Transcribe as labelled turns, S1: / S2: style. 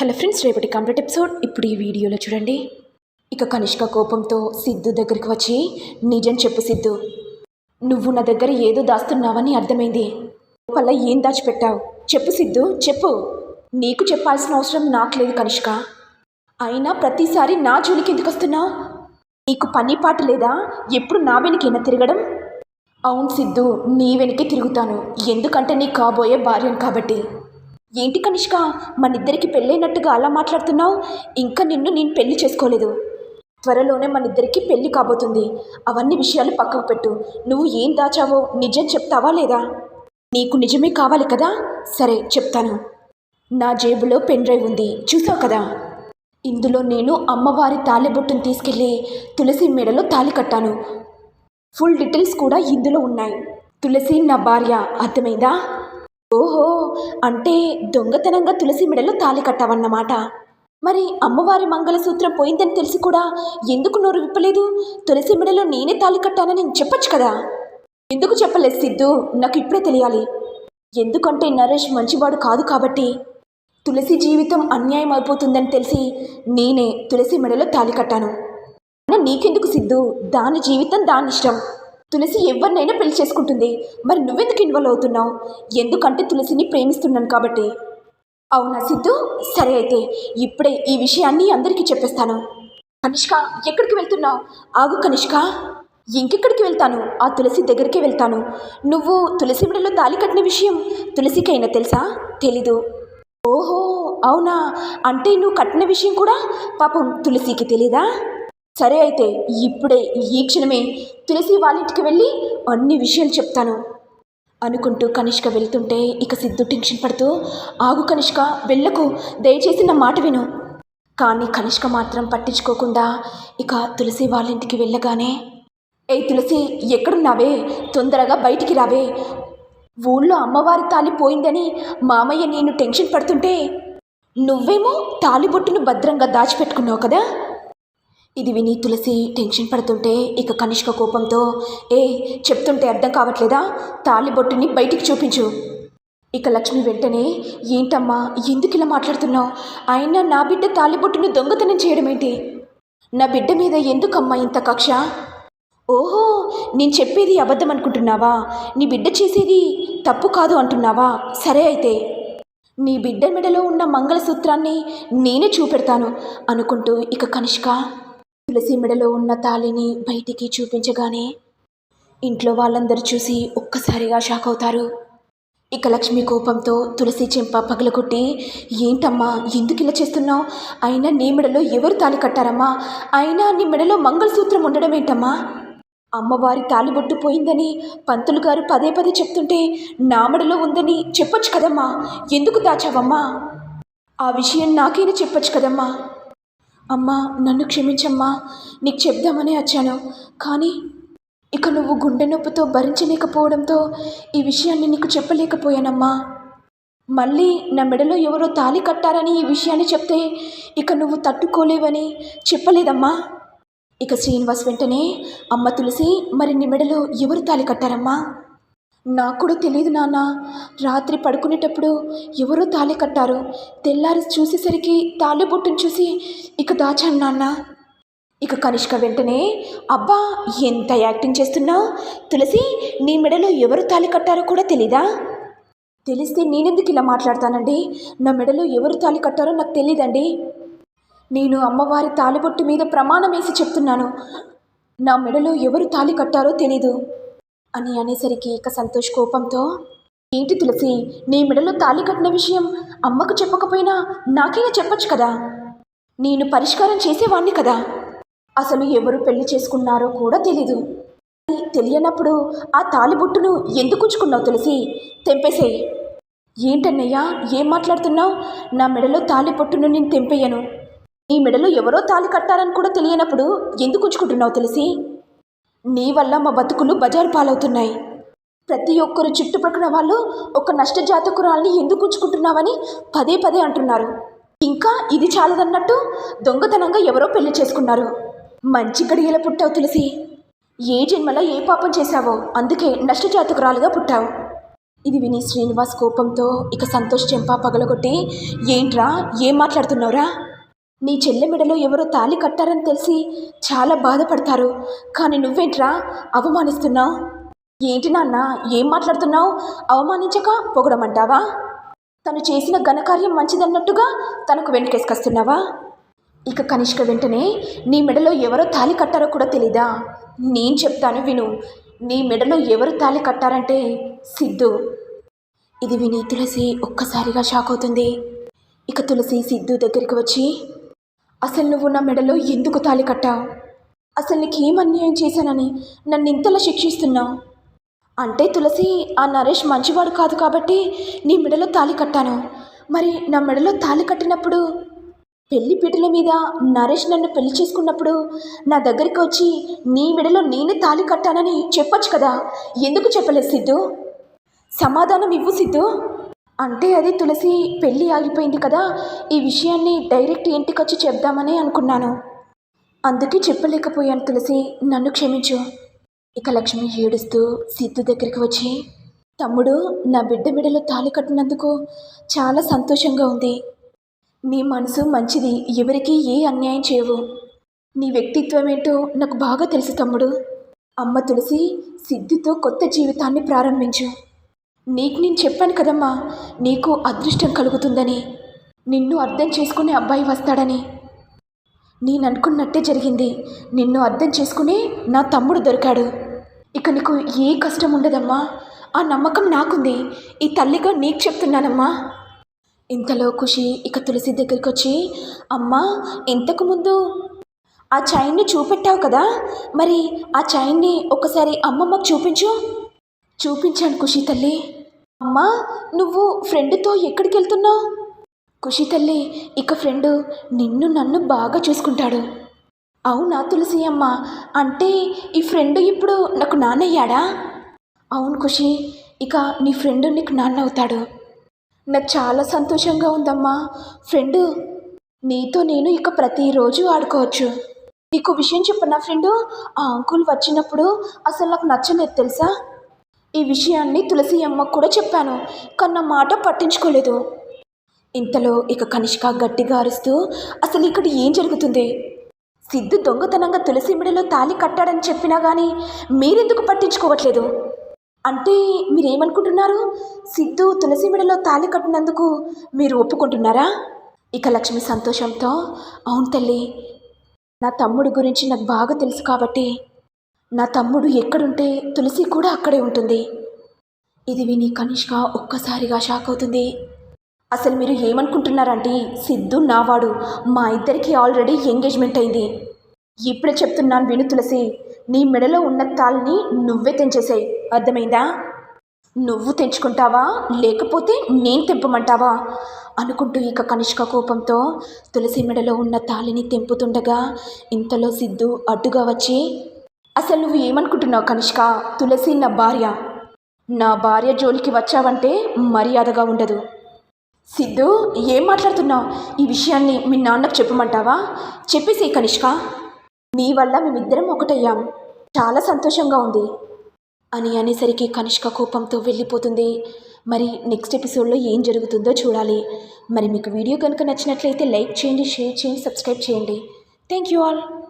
S1: Hello friends రేపటి complete episode. ఇప్పుడు ఈ వీడియోలో చూడండి. ఇక కనిష్క కోపంతో సిద్ధు దగ్గరికి వచ్చి నిజం చెప్పు సిద్ధు. నువ్వు నా దగ్గర ఏదో దాస్తున్నావని అర్థమైంది. లోపల ఏం దాచిపెట్టావు? చెప్పు సిద్ధు చెప్పు. నీకు చెప్పాల్సిన అవసరం నాకు లేదు కనిష్క. అయినా ప్రతిసారి నా జోలికి ఎందుకు వస్తున్నావు నీకు పని పాట లేదా? ఎప్పుడు నా వెనకేనా తిరగడం? అవును సిద్ధు నీ వెనకే తిరుగుతాను. ఎందుకంటే నీ కాబోయే భార్యను కాబట్టి. ఏంటి కనిష్క? మనిద్దరికి పెళ్ళైనట్టుగా అలా మాట్లాడుతున్నావు? ఇంకా నిన్ను నేను పెళ్ళి చేసుకోలేదు. త్వరలోనే మనిద్దరికి పెళ్ళి కాబోతుంది. అవన్నీ విషయాలు పక్కకు పెట్టు. నువ్వు ఏం దాచావో నిజం చెప్తావా లేదా? నీకు నిజమే కావాలి కదా? సరే చెప్తాను. నా జేబులో పెన్ డ్రైవ్ ఉంది. చూసావు కదా? ఇందులో నేను అమ్మవారి తాళిబొట్టును తీసుకెళ్ళి తులసి మెడలో తాళి కట్టాను. ఫుల్ డీటెయిల్స్ కూడా ఇందులో ఉన్నాయి. తులసి నా భార్య. అర్థమైందా? ఓహో అంటే దొంగతనంగా తులసి మెడలో తాళి కట్టావన్నమాట. మరి అమ్మవారి మంగళసూత్రం పోయిందని తెలిసి కూడా ఎందుకు నోరు విప్పలేదు? తులసి మెడలో నేనే తాళి కట్టానని చెప్పొచ్చు కదా? ఎందుకు చెప్పలేదు సిద్ధు? నాకు ఇప్పుడే తెలియాలి. ఎందుకంటే నరేష్ మంచివాడు కాదు కాబట్టి. తులసి జీవితం అన్యాయం అయిపోతుందని తెలిసి నేనే తులసి మెడలో తాళి కట్టాను. నీకెందుకు సిద్ధు? దాని జీవితం దాని ఇష్టం. తులసి ఎవరినైనా పెళ్ళి చేసుకుంటుంది. మరి నువ్వెందుకు ఇన్వాల్వ్ అవుతున్నావు? ఎందుకంటే తులసిని ప్రేమిస్తున్నాను కాబట్టి. అవునా సిద్ధు? సరే అయితే ఇప్పుడే ఈ విషయాన్ని అందరికీ చెప్పేస్తాను. కనిష్క ఎక్కడికి వెళ్తున్నావు? ఆగు కనిష్క. ఇంకెక్కడికి వెళ్తాను? ఆ తులసి దగ్గరికి వెళ్తాను. నువ్వు తులసి మెడలో తాలి కట్టిన విషయం తులసికైనా తెలుసా? తెలీదు. ఓహో అవునా? అంటే నువ్వు కట్టిన విషయం కూడా పాపం తులసికి తెలీదా? సరే అయితే ఇప్పుడే ఈ క్షణమే తులసి వాళ్ళ ఇంటికి వెళ్ళి అన్ని విషయాలు చెప్తాను. అనుకుంటూ కనిష్క వెళ్తుంటే ఇక సిద్ధు టెన్షన్ పడుతూ ఆగు కనిష్క వెళ్ళకు దయచేసి నా మాట విను. కానీ కనిష్క మాత్రం పట్టించుకోకుండా ఇక తులసి వాళ్ళ ఇంటికి వెళ్ళగానే ఏ తులసి ఎక్కడున్నావే? తొందరగా బయటికి రావే. ఊళ్ళో అమ్మవారి తాలి పోయిందని మామయ్య నేను టెన్షన్ పడుతుంటే నువ్వేమో తాలిబొట్టును భద్రంగా దాచిపెట్టుకున్నావు కదా? ఇది విని తులసి టెన్షన్ పడుతుంటే ఇక కనిష్క కోపంతో ఏ చెప్తుంటే అర్థం కావట్లేదా? తాలిబొట్టుని బయటికి చూపించు. ఇక లక్ష్మి వెంటనే ఏంటమ్మా ఎందుకు ఇలా మాట్లాడుతున్నావు? అయినా నా బిడ్డ తాలిబొట్టును దొంగతనం చేయడం ఏంటి నా బిడ్డ మీద ఎందుకమ్మా ఇంత కక్ష? ఓహో నేను చెప్పేది అబద్ధం అనుకుంటున్నావా? నీ బిడ్డ చేసేది తప్పు కాదు అంటున్నావా? సరే అయితే. నీ బిడ్డ మెడలో ఉన్న మంగళసూత్రాన్ని నేనే చూపెడతాను అనుకుంటూ ఇక కనిష్క తులసి మెడలో ఉన్న తాళిని బయటికి చూపించగానే ఇంట్లో వాళ్ళందరూ చూసి ఒక్కసారిగా షాక్ అవుతారు. ఇక లక్ష్మి కోపంతో తులసి చెంప పగలగొట్టి ఏంటమ్మా ఎందుకు ఇలా చేస్తున్నావు? అయినా నీ మెడలో ఎవరు తాళి కట్టారమ్మా? అయినా నీ మెడలో మంగళసూత్రం ఉండడం ఏంటమ్మా? అమ్మవారి తాలిబొట్టు పోయిందని పంతులు గారు పదే పదే చెప్తుంటే నా మెడలో ఉందని చెప్పొచ్చు కదమ్మా? ఎందుకు దాచావమ్మా? ఆ విషయం నాకైనా చెప్పొచ్చు కదమ్మా? అమ్మా నన్ను క్షమించమ్మా. నీకు చెప్దామనే వచ్చాను. కానీ ఇక నువ్వు గుండె నొప్పితో భరించలేకపోవడంతో ఈ విషయాన్ని నీకు చెప్పలేకపోయానమ్మా. మళ్ళీ నా మెడలో ఎవరో తాళి కట్టారని ఈ విషయాన్ని చెప్తే ఇక నువ్వు తట్టుకోలేవని చెప్పలేదమ్మా. ఇక శ్రీనివాస్ వెంటనే అమ్మ తులసి మరి నీ మెడలో ఎవరు తాళి కట్టారమ్మా? నాకు కూడా తెలియదు నాన్న. రాత్రి పడుకునేటప్పుడు ఎవరో తాళి కట్టారు. తెల్లారి చూసేసరికి తాళి బొట్టును చూసి ఇక దాచాను నాన్న. ఇక కనిష్క వెంటనే అబ్బా ఎంత యాక్టింగ్ చేస్తున్నావు తులసి నీ మెడలో ఎవరు తాళి కట్టారో కూడా తెలీదా? తెలిస్తే నేనెందుకు ఇలా మాట్లాడతానండి? నా మెడలో ఎవరు తాళి కట్టారో నాకు తెలియదండి నేను అమ్మవారి తాలిబొట్టు మీద ప్రమాణం వేసి చెప్తున్నాను. నా మెడలో ఎవరు తాళి కట్టారో తెలీదు. అని అనేసరికి ఇక సంతోష్ కోపంతో ఏంటి తులసి నీ మెడలో తాళి కట్టిన విషయం అమ్మకు చెప్పకపోయినా నాకైనా చెప్పొచ్చు కదా? నేను పరిష్కారం చేసేవాణ్ణి కదా? అసలు ఎవరు పెళ్ళి చేసుకున్నారో కూడా తెలీదు. తెలియనప్పుడు ఆ తాలిబొట్టును ఎందుకు ఉంచుకున్నావు తులసి? తెంపేసేయి. ఏంటన్నయ్యా ఏం మాట్లాడుతున్నావు? నా మెడలో తాలి పొట్టును నేను తెంపేయను. నీ మెడలో ఎవరో తాలి కట్టారని కూడా తెలియనప్పుడు ఎందుకు ఉంచుకుంటున్నావు తెలిసి? నీ వల్ల మా బతుకులు బజారు పాలవుతున్నాయి. ప్రతి ఒక్కరు చుట్టుపక్కల వాళ్ళు ఒక నష్టజాతకురాల్ని ఎందుకు ఉంచుకుంటున్నావని పదే పదే అంటున్నారు. ఇంకా ఇది చాలదన్నట్టు దొంగతనంగా ఎవరో పెళ్ళి చేసుకున్నారు. మంచి గడియల పుట్టావు తులసి. ఏ జన్మలో ఏ పాపం చేశావో అందుకే నష్టజాతకురాలుగా పుట్టావు. ఇది విని శ్రీనివాస్ కోపంతో ఇక సంతోష్ చెంపా పగలగొట్టి ఏంట్రా? ఏం మాట్లాడుతున్నావురా? నీ చెల్లె మెడలో ఎవరో తాళి కట్టారని తెలిసి చాలా బాధపడతారు. కానీ నువ్వేంట్రా అవమానిస్తున్నావు? ఏంటి నాన్న ఏం మాట్లాడుతున్నావు? అవమానించక పొగడమంటావా? తను చేసిన ఘనకార్యం మంచిదన్నట్టుగా తనకు వెనుకేసుకొస్తున్నావా? ఇక కనిష్క వెంటనే నీ మెడలో ఎవరో తాళి కట్టారో కూడా తెలీదా? నేను చెప్తాను విను నీ మెడలో ఎవరు తాళి కట్టారంటే సిద్ధు. ఇది విని తులసి ఒక్కసారిగా షాక్ అవుతుంది. ఇక తులసి సిద్ధు దగ్గరికి వచ్చి అసలు నువ్వు నా మెడలో ఎందుకు తాళి కట్టావు అసలు నీకేం అన్యాయం చేశానని నన్ను ఇంతలా శిక్షిస్తున్నావు అంటే తులసి ఆ నరేష్ మంచివాడు కాదు కాబట్టి నీ మెడలో తాళి కట్టాను. మరి నా మెడలో తాళి కట్టినప్పుడు? పెళ్ళి పీటల మీద నరేష్ నన్ను పెళ్ళి చేసుకున్నప్పుడు నా దగ్గరికి వచ్చి నీ మెడలో నేనే తాళి కట్టానని చెప్పొచ్చు కదా? ఎందుకు చెప్పలేదు సిద్ధు? సమాధానం ఇవ్వు సిద్ధు. అంటే అది తులసి పెళ్ళి ఆగిపోయింది కదా ఈ విషయాన్ని డైరెక్ట్ ఇంటికి వచ్చి చెప్దామని అనుకున్నాను. అందుకే చెప్పలేకపోయాను తులసి నన్ను క్షమించు. ఇక లక్ష్మి ఏడుస్తూ సిద్ధు దగ్గరికి వచ్చి తమ్ముడు నా బిడ్డ మెడలో తాళి కట్టినందుకు చాలా సంతోషంగా ఉంది. నీ మనసు మంచిది ఎవరికి ఏ అన్యాయం చేయవు. నీ వ్యక్తిత్వం ఏంటో నాకు బాగా తెలుసు తమ్ముడు. అమ్మ తులసి సిద్ధుతో కొత్త జీవితాన్ని ప్రారంభించు. నీకు నేను చెప్పాను కదమ్మా నీకు అదృష్టం కలుగుతుందని. నిన్ను అర్థం చేసుకునే అబ్బాయి వస్తాడని. నేను అనుకున్నట్టే జరిగింది. నిన్ను అర్థం చేసుకునే నా తమ్ముడు దొరికాడు. ఇక నీకు ఏ కష్టం ఉండదమ్మా? ఆ నమ్మకం నాకుంది. ఈ తల్లిగా నీకు చెప్తున్నానమ్మా. ఇంతలో ఖుషి ఇక తులసి దగ్గరికి వచ్చి అమ్మా ఇంతకుముందు ఆ చైన్ని చూపెట్టావు కదా? మరి ఆ చైన్ని ఒకసారి అమ్మమ్మకు చూపించు. చూపించాను ఖుషి తల్లి. అమ్మా నువ్వు ఫ్రెండ్తో ఎక్కడికి వెళ్తున్నావు ఖుషి తల్లి ఇక ఫ్రెండు నిన్ను నన్ను బాగా చూసుకుంటాడు. అవునా తులసి అమ్మ? అంటే ఈ ఫ్రెండ్ ఇప్పుడు నాకు నాన్నయ్యాడా? అవును ఖుషి ఇక నీ ఫ్రెండ్ నీకు నాన్న అవుతాడు. నాకు చాలా సంతోషంగా ఉందమ్మా. ఫ్రెండు నీతో నేను ఇక ప్రతిరోజు ఆడుకోవచ్చు. నీకు విషయం చెప్పనా ఫ్రెండు? ఆ అంకుల్ వచ్చినప్పుడు అసలు నాకు నచ్చలేదు తెలుసా? ఈ విషయాన్ని తులసి అమ్మకు కూడా చెప్పాను కన్న మాట పట్టించుకోలేదు. ఇంతలో ఇక కనిష్క గట్టిగా అరుస్తూ అసలు ఇక్కడ ఏం జరుగుతుంది? సిద్ధు దొంగతనంగా తులసి మెడలో తాళి కట్టాడని చెప్పినా కానీ మీరెందుకు పట్టించుకోవట్లేదు? అంటే మీరేమనుకుంటున్నారు? సిద్ధు తులసి మిడలో తాళి కట్టినందుకు మీరు ఒప్పుకుంటున్నారా? ఇక లక్ష్మి సంతోషంతో అవును తల్లి నా తమ్ముడి గురించి నాకు బాగా తెలుసు కాబట్టి నా తమ్ముడు ఎక్కడుంటే తులసి కూడా అక్కడే ఉంటుంది. ఇది విని కనిష్క ఒక్కసారిగా షాక్ అవుతుంది. అసలు మీరు ఏమనుకుంటున్నారంటే సిద్ధు నావాడు. మా ఇద్దరికి ఆల్రెడీ ఎంగేజ్మెంట్ అయింది. ఇప్పుడే చెప్తున్నాను విను తులసి. నీ మెడలో ఉన్న తాళ్ళని నువ్వే తెంచేసాయి. అర్థమైందా? నువ్వు తెంచుకుంటావా? లేకపోతే నేను తెంపమంటావా? అనుకుంటూ ఇక కనిష్క కోపంతో తులసి మెడలో ఉన్న తాళిని తెంపుతుండగా ఇంతలో సిద్ధు అడ్డుగా వచ్చి అసలు నువ్వు ఏమనుకుంటున్నావు కనిష్క? తులసి నా భార్య. నా భార్య జోలికి వచ్చావంటే మర్యాదగా ఉండదు. సిద్ధు ఏం మాట్లాడుతున్నావు? ఈ విషయాన్ని మీ నాన్నకు చెప్పమంటావా? చెప్పేసి కనిష్క. నీ వల్ల మేమిద్దరం ఒకటయ్యాం. చాలా సంతోషంగా ఉంది. అని అనేసరికి కనిష్క కోపంతో వెళ్ళిపోతుంది. మరి నెక్స్ట్ ఎపిసోడ్లో ఏం జరుగుతుందో చూడాలి. మరి మీకు వీడియో కనుక నచ్చినట్లయితే లైక్ చేయండి షేర్ చేయండి సబ్స్క్రైబ్ చేయండి. Thank you all.